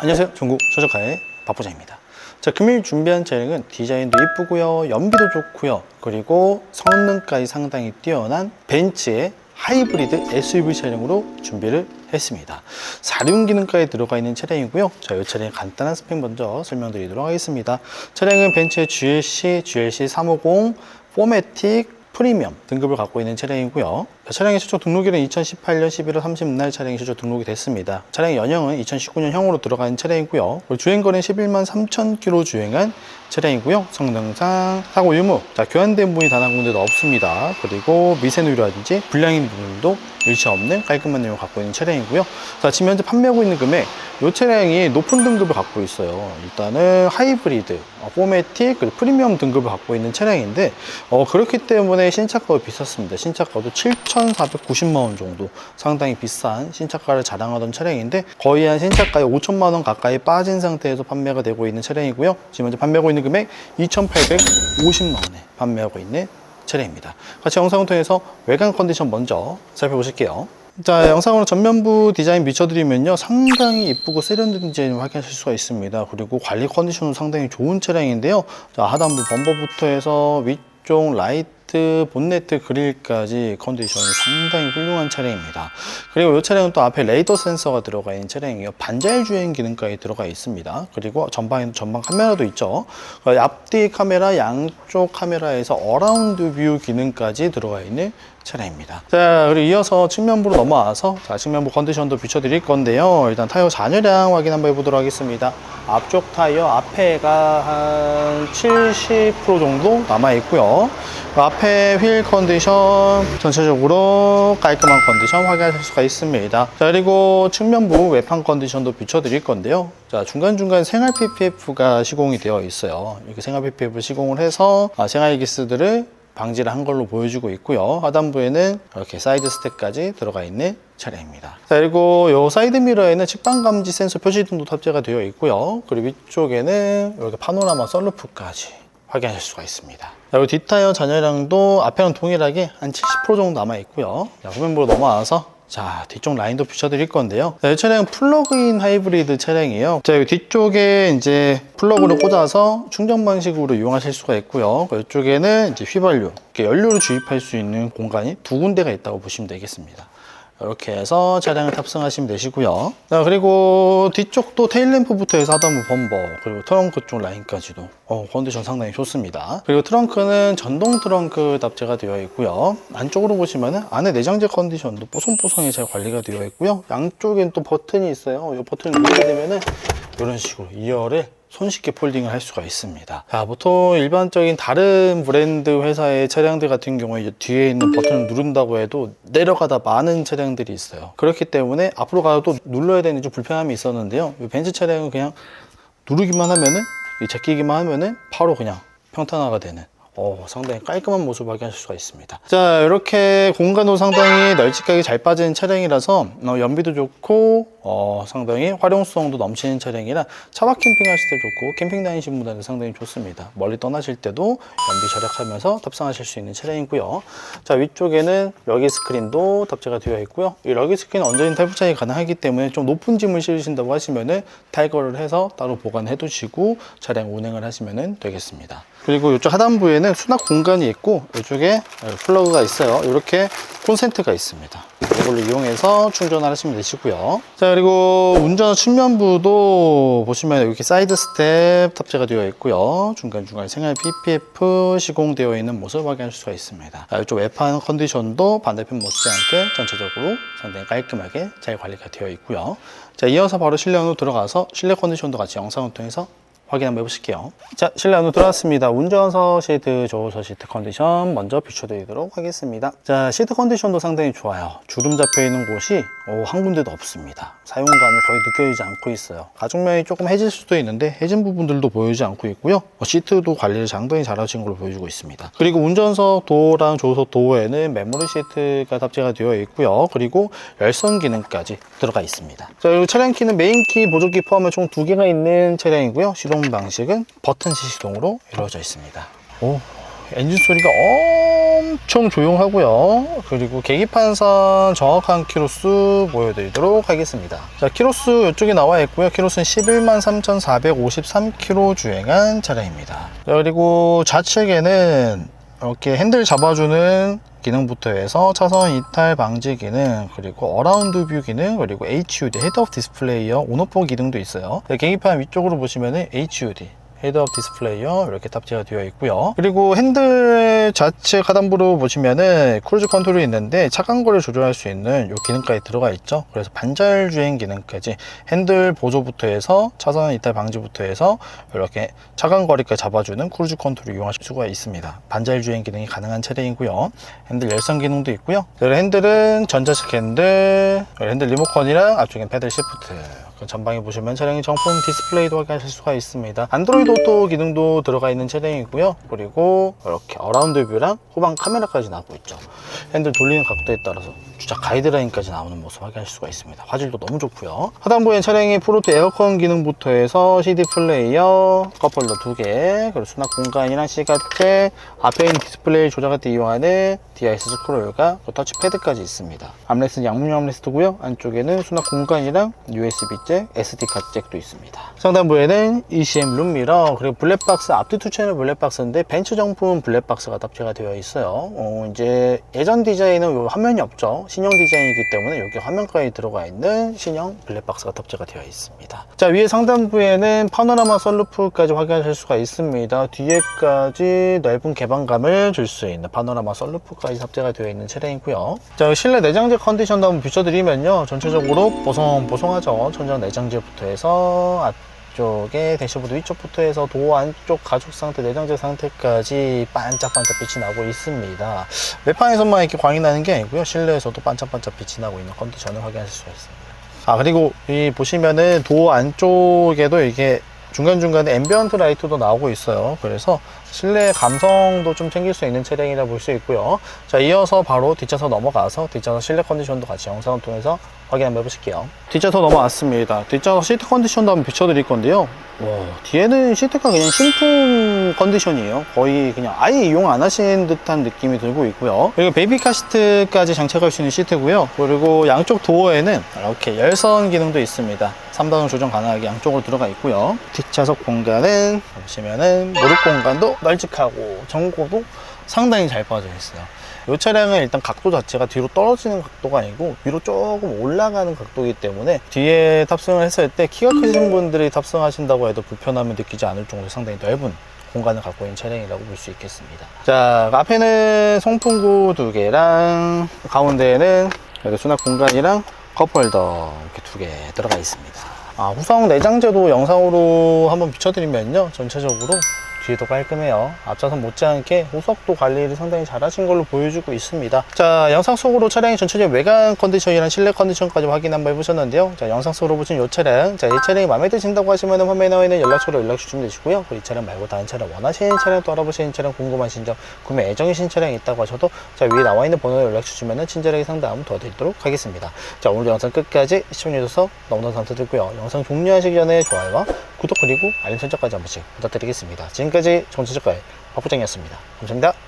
안녕하세요. 전국 소저가의 박부장입니다. 자, 금일 준비한 차량은 디자인도 이쁘고요. 연비도 좋고요. 그리고 성능까지 상당히 뛰어난 벤츠의 하이브리드 SUV 차량으로 준비를 했습니다. 4륜 기능까지 들어가 있는 차량이고요. 자, 이 차량의 간단한 스펙 먼저 설명드리도록 하겠습니다. 차량은 벤츠의 GLC, GLC 350, 포매틱, 프리미엄 등급을 갖고 있는 차량이고요. 차량의 최초 등록일은 2018년 11월 30일 차량이 최초 등록이 됐습니다. 차량의 연형은 2019년형으로 들어가는 차량이고요. 주행거리는 11만 3천 킬로 주행한 차량이고요. 성능상 사고 유무, 자, 교환된 부분이 단 한 군데도 없습니다. 그리고 미세누리라든지 불량인 부분도 일치 없는 깔끔한 내용을 갖고 있는 차량이고요. 자, 지금 현재 판매하고 있는 금액, 이 차량이 높은 등급을 갖고 있어요. 일단은 하이브리드, 어, 포매틱, 그리고 프리미엄 등급을 갖고 있는 차량인데, 어, 그렇기 때문에 신차가가 비쌌습니다. 신차가도 7,490만 원 정도 상당히 비싼 신차가를 자랑하던 차량인데, 거의 한 신차가에 5천만 원 가까이 빠진 상태에서 판매가 되고 있는 차량이고요. 지금 현재 판매하고 있는 금액 2,850만 원에 판매하고 있는 차량입니다. 같이 영상을 통해서 외관 컨디션 먼저 살펴보실게요. 자, 영상으로 전면부 디자인 비춰드리면요. 상당히 이쁘고 세련된 디자인을 확인하실 수가 있습니다. 그리고 관리 컨디션도 상당히 좋은 차량인데요. 자, 하단부 범버부터 해서 위쪽 라이트 본네트 그릴까지 컨디션이 상당히 훌륭한 차량입니다. 그리고 이 차량은 또 앞에 레이더 센서가 들어가 있는 차량이에요. 반자율 주행 기능까지 들어가 있습니다. 그리고 전방에도 전방 카메라도 있죠. 어, 앞뒤 카메라, 양쪽 카메라에서 어라운드 뷰 기능까지 들어가 있는 차량입니다. 자, 그리고 이어서 측면부로 넘어와서 자, 측면부 컨디션도 비춰드릴 건데요. 일단 타이어 잔여량 확인 한번 해보도록 하겠습니다. 앞쪽 타이어 앞에가 한 70% 정도 남아 있고요. 그 앞에 휠 컨디션 전체적으로 깔끔한 컨디션 확인하실 수가 있습니다. 자, 그리고 측면부 외판 컨디션도 비춰드릴 건데요. 자, 중간중간 생활 PPF가 시공이 되어 있어요. 이렇게 생활 PPF 시공을 해서 아, 생활 기스들을 방지를 한 걸로 보여주고 있고요. 하단부에는 이렇게 사이드 스텝까지 들어가 있는 차량입니다. 자, 그리고 이 사이드 미러에는 측방 감지 센서 표시 등도 탑재가 되어 있고요. 그리고 위쪽에는 이렇게 파노라마 썬루프까지 확인하실 수가 있습니다. 자, 그리고 뒷타이어 잔여량도 앞에는 동일하게 한 70% 정도 남아 있고요. 자, 후면부로 넘어와서 자, 뒤쪽 라인도 비춰드릴 건데요. 자, 이 차량은 플러그인 하이브리드 차량이에요. 자, 여기 뒤쪽에 이제 플러그를 꽂아서 충전 방식으로 이용하실 수가 있고요. 그 이쪽에는 이제 휘발유, 이렇게 연료를 주입할 수 있는 공간이 두 군데가 있다고 보시면 되겠습니다. 이렇게 해서 차량을 탑승하시면 되시고요. 자, 그리고 뒤쪽도 테일램프부터 해서 하단부 범버, 그리고 트렁크 쪽 라인까지도 어, 컨디션 상당히 좋습니다. 그리고 트렁크는 전동 트렁크 탑재가 되어 있고요. 안쪽으로 보시면은 안에 내장재 컨디션도 뽀송뽀송하게 잘 관리가 되어 있고요. 양쪽엔 또 버튼이 있어요. 이 버튼을 누르게 되면은 이런 식으로 2열을 손쉽게 폴딩을 할 수가 있습니다. 자, 보통 일반적인 다른 브랜드 회사의 차량들 같은 경우에 뒤에 있는 버튼을 누른다고 해도 내려가다 많은 차량들이 있어요. 그렇기 때문에 앞으로 가도 눌러야 되는 좀 불편함이 있었는데요. 이 벤츠 차량은 그냥 누르기만 하면은, 이 제끼기만 하면은 바로 그냥 평탄화가 되는 어, 상당히 깔끔한 모습을 확인하실 수가 있습니다. 자, 이렇게 공간도 상당히 널찍하게 잘 빠지는 차량이라서 어, 연비도 좋고 어, 상당히 활용성도 넘치는 차량이라 차박 캠핑 하실 때 좋고 캠핑 다니시는 분들은 상당히 좋습니다. 멀리 떠나실 때도 연비 절약하면서 탑승하실 수 있는 차량이고요. 자, 위쪽에는 러기 스크린도 탑재가 되어 있고요. 이 러기 스크린은 언제든 탈부착이 가능하기 때문에 좀 높은 짐을 실으신다고 하시면은 탈거를 해서 따로 보관해 두시고 차량 운행을 하시면 되겠습니다. 그리고 이쪽 하단부에는 수납 공간이 있고 이쪽에 플러그가 있어요. 이렇게 콘센트가 있습니다. 이걸로 이용해서 충전을 하시면 되시고요. 자, 그리고 운전 측면부도 보시면 이렇게 사이드 스텝 탑재가 되어 있고요. 중간중간 생활 PPF 시공되어 있는 모습 확인할 수가 있습니다. 자, 이쪽 외판 컨디션도 반대편 못지않게 전체적으로 상당히 깔끔하게 잘 관리가 되어 있고요. 자, 이어서 바로 실내 안으로 들어가서 실내 컨디션도 같이 영상을 통해서 확인 한번 해보실게요. 자, 실내 안으로 들어왔습니다. 운전석 시트, 조수석 시트 컨디션 먼저 비춰드리도록 하겠습니다. 자, 시트 컨디션도 상당히 좋아요. 주름 잡혀 있는 곳이 오, 한 군데도 없습니다. 사용감이 거의 느껴지지 않고 있어요. 가죽면이 조금 해질 수도 있는데 해진 부분들도 보이지 않고 있고요. 어, 시트도 관리를 상당히 잘하신 걸로 보여주고 있습니다. 그리고 운전석 도어랑 조수석 도어에는 메모리 시트가 탑재가 되어 있고요. 그리고 열선 기능까지 들어가 있습니다. 자, 그리고 차량 키는 메인 키, 보조키 포함해 총 두 개가 있는 차량이고요. 시동 방식은 버튼 시동으로 이루어져 있습니다. 오, 엔진 소리가 엄청 조용하고요. 그리고 계기판선 정확한 키로수 보여드리도록 하겠습니다. 자, 키로수 이쪽에 나와 있고요. 키로수는 11만 3,453km 주행한 차량입니다. 자, 그리고 좌측에는 이렇게 핸들 잡아주는 기능부터 해서 차선 이탈 방지 기능 그리고 어라운드 뷰 기능 그리고 HUD 헤드업 디스플레이어 온오프 기능도 있어요. 네, 계기판 위쪽으로 보시면은 HUD 헤드업 디스플레이어 이렇게 탑재가 되어 있고요. 그리고 핸들 좌측 하단부로 보시면은 크루즈 컨트롤이 있는데 차간거리를 조절할 수 있는 이 기능까지 들어가 있죠. 그래서 반절 주행 기능까지 핸들 보조부터 해서 차선 이탈 방지부터 해서 이렇게 차간거리까지 잡아주는 크루즈 컨트롤을 이용하실 수가 있습니다. 반절 주행 기능이 가능한 차량이고요. 핸들 열선 기능도 있고요. 핸들은 전자식 핸들 핸들 리모컨이랑 앞쪽엔 페달 시프트. 그 전방에 보시면 차량의 정품 디스플레이도 확인하실 수가 있습니다. 안드로이드 오토 기능도 들어가 있는 차량이고요. 그리고 이렇게 어라운드 뷰랑 후방 카메라까지 나오고 있죠. 핸들 돌리는 각도에 따라서 주차 가이드라인까지 나오는 모습 확인하실 수가 있습니다. 화질도 너무 좋고요. 하단부엔 차량의 프로토 에어컨 기능부터 해서 CD 플레이어, 컵홀더 두 개, 그리고 수납 공간이랑 시가체, 앞에 있는 디스플레이 조작할 때 이용하는 DIS 스크롤과 또 터치패드까지 있습니다. 암레스는 양문형 암레스트고요. 안쪽에는 수납 공간이랑 USB-잭, SD 카드 잭도 있습니다. 상단부에는 ECM 룸미러 그리고 블랙박스 앞뒤 투 채널 블랙박스인데 벤츠 정품 블랙박스가 탑재가 되어 있어요. 어, 이제 예전 디자인은 요 화면이 없죠. 신형 디자인이기 때문에 여기 화면까지 들어가 있는 신형 블랙박스가 탑재가 되어 있습니다. 자 위에 상단부에는 파노라마 썬루프까지 확인하실 수가 있습니다. 뒤에까지 넓은 개방감을 줄 수 있는 파노라마 썬루프까지 탑재가 되어 있는 차량이고요. 자 실내 내장재 컨디션도 한번 비춰드리면요. 전체적으로 보송보송하죠. 천장 내장재부터 해서 앞 쪽에 대시보드 위쪽부터 해서 도어 안쪽 가죽 상태, 내장재 상태까지 반짝반짝 빛이 나고 있습니다. 외판에서만 이렇게 광이 나는 게 아니고요. 실내에서도 반짝반짝 빛이 나고 있는 컨디션을 확인하실 수가 있습니다. 아 그리고 이 보시면은 도어 안쪽에도 이게 중간중간에 앰비언트 라이트도 나오고 있어요. 그래서 실내 감성도 좀 챙길 수 있는 차량이라 볼 수 있고요. 자, 이어서 바로 뒷좌석 넘어가서 뒷좌석 실내 컨디션도 같이 영상을 통해서 확인 한번 해보실게요. 뒷좌석 넘어왔습니다. 뒷좌석 시트 컨디션도 한번 비춰드릴 건데요. 와, 뒤에는 시트가 그냥 신품 컨디션이에요. 거의 그냥 아예 이용 안 하신 듯한 느낌이 들고 있고요. 그리고 베이비카 시트까지 장착할 수 있는 시트고요. 그리고 양쪽 도어에는 이렇게 열선 기능도 있습니다. 3단원 조정 가능하게 양쪽으로 들어가 있고요. 뒷좌석 공간은 보시면은 무릎 공간도 널찍하고 전고도 상당히 잘 빠져 있어요. 이 차량은 일단 각도 자체가 뒤로 떨어지는 각도가 아니고 위로 조금 올라가는 각도이기 때문에 뒤에 탑승을 했을 때 키가 크신 분들이 탑승하신다고 해도 불편함을 느끼지 않을 정도로 상당히 넓은 공간을 갖고 있는 차량이라고 볼 수 있겠습니다. 자, 앞에는 송풍구 두 개랑 가운데에는 수납 공간이랑 컵홀더 이렇게 두 개 들어가 있습니다. 아, 후성 내장재도 영상으로 한번 비춰드리면요. 전체적으로 뒤에도 깔끔해요. 앞좌석 못지않게 후석도 관리를 상당히 잘하신 걸로 보여주고 있습니다. 자, 영상 속으로 차량의 전체적인 외관 컨디션이랑 실내 컨디션까지 확인 한번 해보셨는데요. 자, 영상 속으로 보신 이 차량, 자, 이 차량이 마음에 드신다고 하시면 화면에 나와 있는 연락처로 연락 주시면 되시고요. 그리고 이 차량 말고 다른 차량 원하시는 차량 또 알아보시는 차량 궁금하신 점, 구매 애정이신 차량이 있다고 하셔도 자, 위에 나와 있는 번호에 연락 주시면 친절하게 상담 도와드리도록 하겠습니다. 자, 오늘 영상 끝까지 시청해주셔서 너무너무 감사드리고요. 영상 종료하시기 전에 좋아요와 구독 그리고 알림 설정까지 한 번씩 부탁드리겠습니다. 지금까지 정치적가의 박부장이었습니다. 감사합니다.